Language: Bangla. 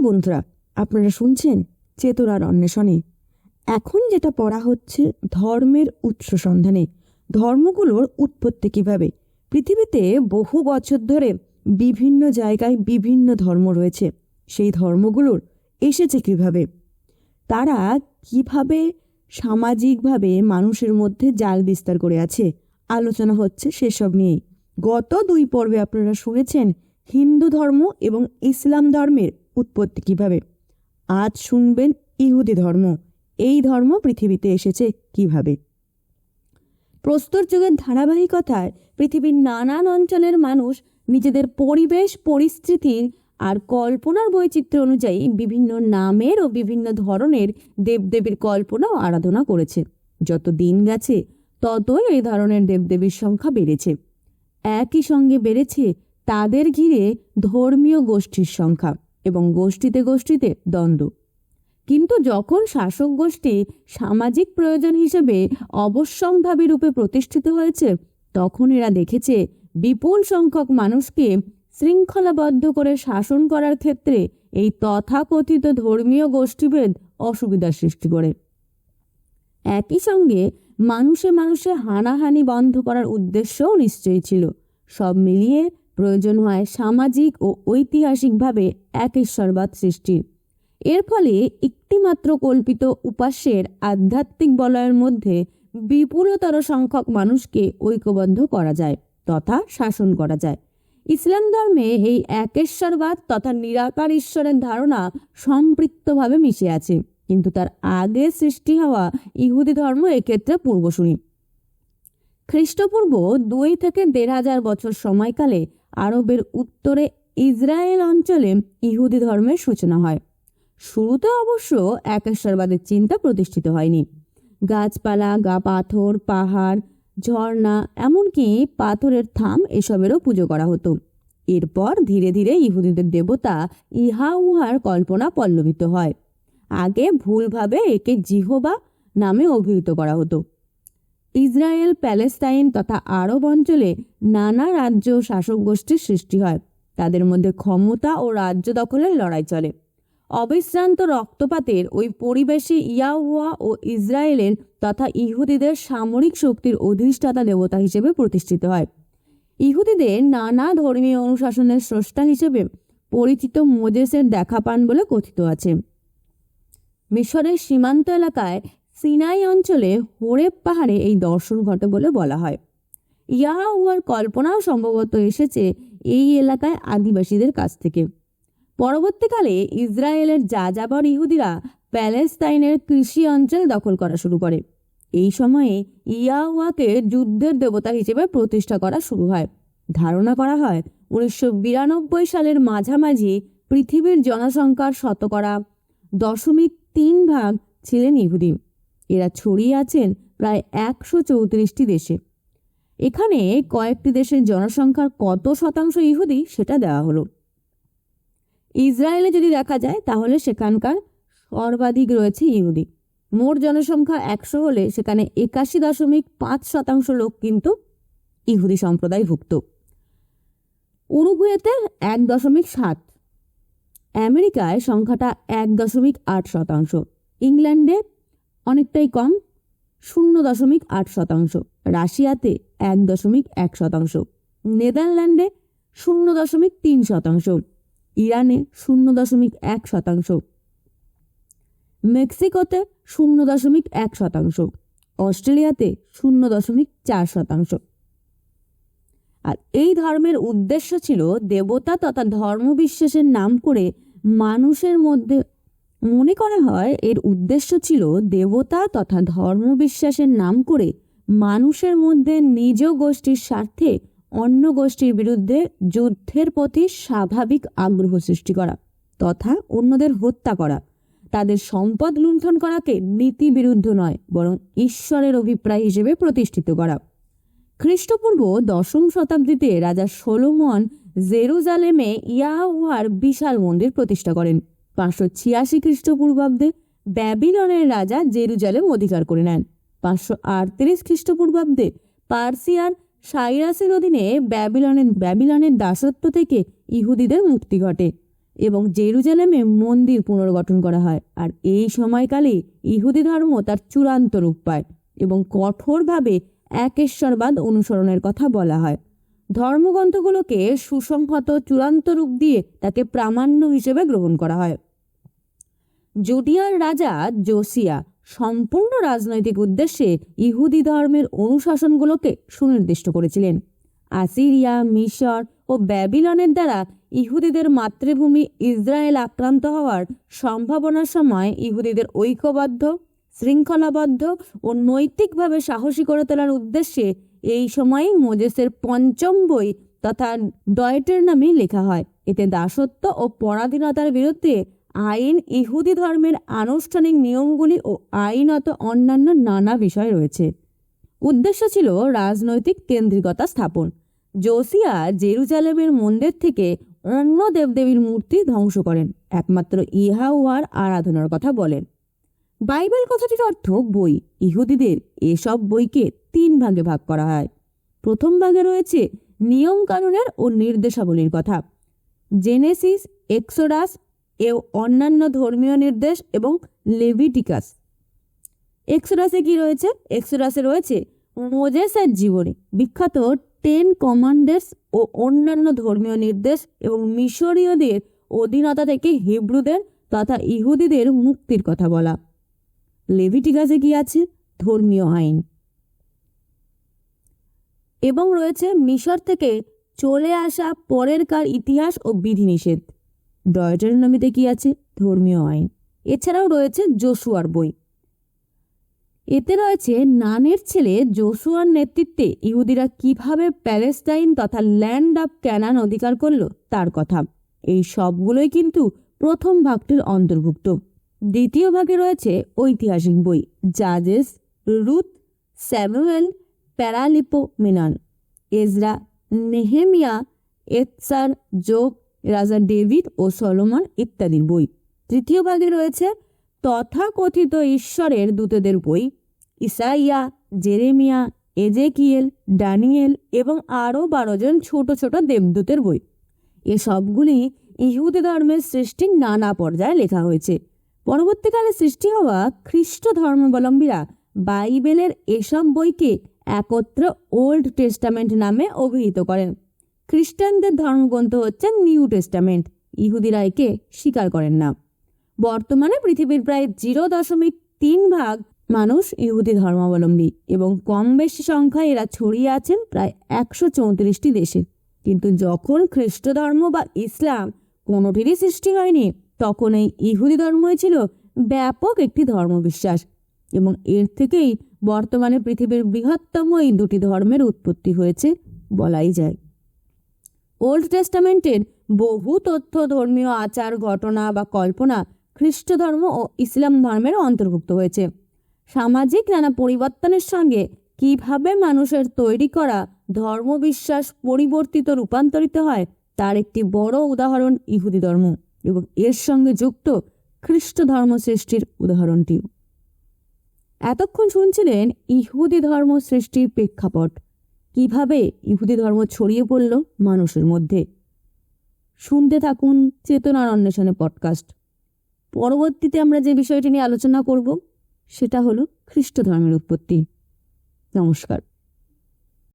নমস্কার বন্ধুরা, আপনারা শুনছেন চেতনার অন্বেষণে। এখন যেটা পড়া হচ্ছে ধর্মের উৎস সন্ধানে ধর্মগুলোর উৎপত্তি কীভাবে? পৃথিবীতে বহু বছর ধরে বিভিন্ন জায়গায় বিভিন্ন ধর্ম রয়েছে, সেই ধর্মগুলোর এসেছে কীভাবে? তারা কীভাবে সামাজিকভাবে মানুষের মধ্যে জাল বিস্তার করে আছে? আলোচনা হচ্ছে সেসব নিয়েই। গত দুই পর্বে আপনারা শুনেছেন হিন্দু ধর্ম এবং ইসলাম ধর্মের উৎপত্তি কীভাবে? আজ শুনবেন ইহুদি ধর্ম। এই ধর্ম পৃথিবীতে এসেছে কীভাবে? প্রস্তর যুগের ধারাবাহিকতায় পৃথিবীর নানান অঞ্চলের মানুষ নিজেদের পরিবেশ পরিস্থিতির আর কল্পনার বৈচিত্র্য অনুযায়ী বিভিন্ন নামের ও বিভিন্ন ধরনের দেবদেবীর কল্পনা ও আরাধনা করেছে। যত দিন গেছে, ততই এই ধরনের দেবদেবীর সংখ্যা বেড়েছে। একই সঙ্গে বেড়েছে তাদের ঘিরে ধর্মীয় গোষ্ঠীর সংখ্যা। এবং গোষ্ঠীতে গোষ্ঠীতে দ্বন্দ্ব। কিন্তু যখন শাসক গোষ্ঠী সামাজিক প্রয়োজন হিসেবে অবশ্যম্ভাবী রূপে প্রতিষ্ঠিত হয়েছে, তখন এরা দেখেছে বিপুল সংখ্যক মানুষকে শৃঙ্খলাবদ্ধ করে শাসন করার ক্ষেত্রে এই তথাকথিত ধর্মীয় গোষ্ঠীভেদ অসুবিধার সৃষ্টি করে। একই সঙ্গে মানুষে মানুষে হানাহানি বন্ধ করার উদ্দেশ্যও নিশ্চয়ই ছিল। সব মিলিয়ে প্রয়োজন হয় সামাজিক ও ঐতিহাসিকভাবে এক ঈশ্বরবাদ সৃষ্টির এর ফলে একটিমাত্র কল্পিত উপাস্যের আধ্যাত্মিক বলয়ের মধ্যে বিপুলতর সংখ্যক মানুষকে ঐক্যবদ্ধ করা যায় তথা শাসন করা যায়। ইসলাম ধর্মে এই একেশ্বরবাদ তথা নিরাকার ঈশ্বরের ধারণা সম্পৃক্তভাবে মিশে আছে, কিন্তু তার আগে সৃষ্টি হওয়া ইহুদি ধর্ম এক্ষেত্রে পূর্বসূরি। খ্রিস্টপূর্ব দুই থেকে দেড় হাজার বছর সময়কালে আরবের উত্তরে ইসরায়েল অঞ্চলে ইহুদি ধর্মের সূচনা হয়। শুরুতে অবশ্য একেশ্বরবাদের চিন্তা প্রতিষ্ঠিত হয়নি। গাছপালা, গা পাথর, পাহাড়, ঝর্ণা, এমনকি পাথরের থাম এসবেরও পুজো করা হতো। এরপর ধীরে ধীরে ইহুদিদের দেবতা ইহা উহার কল্পনা পল্লবিত হয়। আগে ভুলভাবে একে জিহোবা নামে অভিহিত করা হতো। ইসরায়েল, প্যালেস্তাইন তথা আরব অঞ্চলে নানা রাজ্য শাসক গোষ্ঠীর সৃষ্টি হয়। তাদের মধ্যে ক্ষমতা ও রাজ্য দখলের লড়াই চলে। অবিশ্রান্ত রক্তপাতের ওই পরিবেশে ইয়াহুয়া ও ইসরায়েলের তথা ইহুদিদের সামরিক শক্তির অধিষ্ঠাতা দেবতা হিসেবে প্রতিষ্ঠিত হয়। ইহুদিদের নানা ধর্মীয় অনুশাসনের স্রষ্টা হিসেবে পরিচিত মোজেসের দেখা পান বলে কথিত আছে। মিশরের সীমান্ত এলাকায় সিনাই অঞ্চলে হোরেব পাহাড়ে এই দর্শন ঘটে বলে বলা হয়। উহার কল্পনাও সম্ভবত এসেছে এই এলাকায় আদিবাসীদের কাছ থেকে। পরবর্তীকালে ইসরায়েলের যাযাবর ইহুদিরা প্যালেস্তাইনের কৃষি অঞ্চল দখল করা শুরু করে। এই সময়ে ইয়াহুয়াকে যুদ্ধের দেবতা হিসেবে প্রতিষ্ঠা করা শুরু হয়। ধারণা করা হয়, উনিশশো বিরানব্বই সালের মাঝামাঝি পৃথিবীর জনসংখ্যার শতকরা দশমিক তিন ভাগ ছিলেন ইহুদি। এরা ছড়িয়ে আছেন প্রায় একশো চৌত্রিশটি দেশে। এখানে কয়েকটি দেশের জনসংখ্যার কত শতাংশ ইহুদি সেটা দেওয়া হলো। ইসরায়েলে যদি দেখা যায়, তাহলে সেখানকার সর্বাধিক রয়েছে ইহুদি। মোট জনসংখ্যা একশো হলে সেখানে একাশি দশমিক পাঁচ শতাংশ লোক কিন্তু ইহুদি সম্প্রদায়ভুক্ত। উরুগুয়েতে এক দশমিক সাত, আমেরিকায় সংখ্যাটা এক দশমিক আট শতাংশ, ইংল্যান্ডে অনেকটাই কম, শূন্য দশমিক আট শতাংশ, রাশিয়াতে এক দশমিক এক শতাংশ, নেদারল্যান্ডে শূন্য দশমিক তিন শতাংশ, ইরানে শূন্য দশমিক এক শতাংশ, মেক্সিকোতে শূন্য দশমিক এক শতাংশ, অস্ট্রেলিয়াতে শূন্য দশমিক চার শতাংশ। আর এই ধর্মের উদ্দেশ্য ছিল দেবতা তথা ধর্মবিশ্বাসের নাম করে মানুষের মধ্যে মনে করা হয় এর উদ্দেশ্য ছিল দেবতা তথা ধর্মবিশ্বাসের নাম করে মানুষের মধ্যে নিজ গোষ্ঠীর স্বার্থে অন্য গোষ্ঠীর বিরুদ্ধে যুদ্ধের প্রতি স্বাভাবিক আগ্রহ সৃষ্টি করা তথা অন্যদের হত্যা করা। তাদের সম্পদ লুণ্ঠন করাকে নীতি বিরুদ্ধ নয়, বরং ঈশ্বরের অভিপ্রায় হিসেবে প্রতিষ্ঠিত করা। খ্রিস্টপূর্ব দশম শতাব্দীতে রাজা সোলোমন জেরুজালেমে ইয়াহুয়ার বিশাল মন্দির প্রতিষ্ঠা করেন। পাঁচশো ছিয়াশি খ্রিস্টপূর্বাব্দে ব্যাবিলনের রাজা জেরুজালেম অধিকার করে নেন। পাঁচশো আটত্রিশ খ্রিস্টপূর্বাব্দে পার্সিয়ার সাইরাসের অধীনে ব্যাবিলনের ব্যাবিলনের দাসত্ব থেকে ইহুদিদের মুক্তি ঘটে এবং জেরুজালেমে মন্দির পুনর্গঠন করা হয়। আর এই সময়কালে ইহুদি ধর্ম তার চূড়ান্ত রূপ পায় এবং কঠোরভাবে একেশ্বরবাদ অনুসরণের কথা বলা হয়। ধর্মগ্রন্থগুলোকে সুসংহত চূড়ান্ত রূপ দিয়ে তাকে প্রামাণ্য হিসেবে গ্রহণ করা হয়। জুডিয়ার রাজা জোসিয়া সম্পূর্ণ রাজনৈতিক উদ্দেশ্যে ইহুদি ধর্মের অনুশাসনগুলোকে সুনির্দিষ্ট করেছিলেন। আসিরিয়া, মিশর ও ব্যাবিলনের দ্বারা ইহুদিদের মাতৃভূমি ইসরায়েল আক্রান্ত হওয়ার সম্ভাবনার সময় ইহুদিদের ঐক্যবদ্ধ, শৃঙ্খলাবদ্ধ ও নৈতিকভাবে সাহসী করে তোলার উদ্দেশ্যে এই সময়েই মোজেসের পঞ্চম বই তথা ডয়েটের নামে লেখা হয়। এতে দাসত্ব ও পরাধীনতার বিরুদ্ধে আইন, ইহুদি ধর্মের আনুষ্ঠানিক নিয়মগুলি ও আইনত অন্যান্য নানা বিষয় রয়েছে। উদ্দেশ্য ছিল রাজনৈতিক কেন্দ্রিকতা স্থাপন। জোসিয়া জেরুজালেমের মন্দির থেকে অন্য দেবদেবীর মূর্তি ধ্বংস করেন। একমাত্র ইহা উহার আরাধনার কথা বলেন। বাইবেল কথাটির অর্থ বই। ইহুদিদের এসব বইকে তিন ভাগে ভাগ করা হয়। প্রথম ভাগে রয়েছে নিয়ম কানুনের ও নির্দেশাবলীর কথা। জেনেসিস, এক্সোডাস এ অন্যান্য ধর্মীয় নির্দেশ এবং লেভিটিকাস। এক্সোডাসে কি রয়েছে? এক্সোডাসে রয়েছে মোজেসের জীবনে। বিখ্যাত টেন কমান্ডার্স ও অন্যান্য ধর্মীয় নির্দেশ এবং মিশরীয়দের অধীনতা থেকে হিব্রুদের তথা ইহুদিদের মুক্তির কথা বলা। লেভিটিকাসে কি আছে? ধর্মীয় আইন। এবং রয়েছে মিশর থেকে চলে আসা পরের কার ইতিহাস ও বিধিনিষেধ। ডয়টারনমিতে কি আছে? ধর্মীয় আইন। এছাড়াও রয়েছে জোশুয়ার বই। এতে রয়েছে নানের ছেলে জোশুয়ার নেতৃত্বে ইহুদিরা কীভাবে প্যালেস্টাইন তথা ল্যান্ড অফ ক্যানান অধিকার করল তার কথা। এই সবগুলোই কিন্তু প্রথম ভাগটির অন্তর্ভুক্ত। দ্বিতীয় ভাগে রয়েছে ঐতিহাসিক বই, জাজেস Ruth Samuel Paralipomenon Ezra Nehemiah, এৎসার যোগ রাজা ডেভিড ও সলোমন ইত্যাদির বই। তৃতীয় ভাগে রয়েছে তথাকথিত ঈশ্বরের দূতদের বই, ইসাইয়া, জেরেমিয়া, এজেকিয়েল, ডানিয়েল এবং আরও বারো জন ছোট ছোট দেবদূতের বই। এ সবগুলি ইহুদি ধর্মের সৃষ্টির নানা পর্যায়ে লেখা হয়েছে। পরবর্তীকালে সৃষ্টি হওয়া খ্রিস্ট ধর্মাবলম্বীরা বাইবেলের এসব বইকে একত্র ওল্ড টেস্টামেন্ট নামে অভিহিত করেন। খ্রিস্টানদের ধর্মগ্রন্থ হচ্ছে নিউ টেস্টামেন্ট, ইহুদিরা একে স্বীকার করেন না। বর্তমানে পৃথিবীর প্রায় জিরো দশমিক তিন ভাগ মানুষ ইহুদি ধর্মাবলম্বী এবং কম বেশি সংখ্যায় এরা ছড়িয়ে আছেন প্রায় একশো চৌত্রিশটি দেশে। কিন্তু যখন খ্রিস্ট ধর্ম বা ইসলাম কোনোটিরই সৃষ্টি হয়নি তখন এই ইহুদি ধর্মই ছিল ব্যাপক একটি ধর্মবিশ্বাস এবং এর থেকেই বর্তমানে পৃথিবীর বৃহত্তম এই দুটি ধর্মের উৎপত্তি হয়েছে বলাই যায়। ওল্ড টেস্টামেন্টের বহু তথ্য, ধর্মীয় আচার, ঘটনা বা কল্পনা খ্রিস্ট ধর্ম ও ইসলাম ধর্মের অন্তর্ভুক্ত হয়েছে। সামাজিক নানা পরিবর্তনের সঙ্গে কীভাবে মানুষের তৈরি করা ধর্মবিশ্বাস পরিবর্তিত রূপান্তরিত হয়, তার একটি বড় উদাহরণ ইহুদি ধর্ম। এবং এর সঙ্গে যুক্ত খ্রিস্ট ধর্ম সৃষ্টির উদাহরণটিও। এতক্ষণ শুনছিলেন ইহুদি ধর্ম সৃষ্টির প্রেক্ষাপট। কীভাবে ইহুদি ধর্ম ছড়িয়ে পড়ল মানুষের মধ্যে? শুনতে থাকুন চেতনার অন্বেষণে পডকাস্ট পরবর্তীতে আমরা যে বিষয়টি নিয়ে আলোচনা করব, সেটা হলো খ্রিস্ট ধর্মের উৎপত্তি। নমস্কার।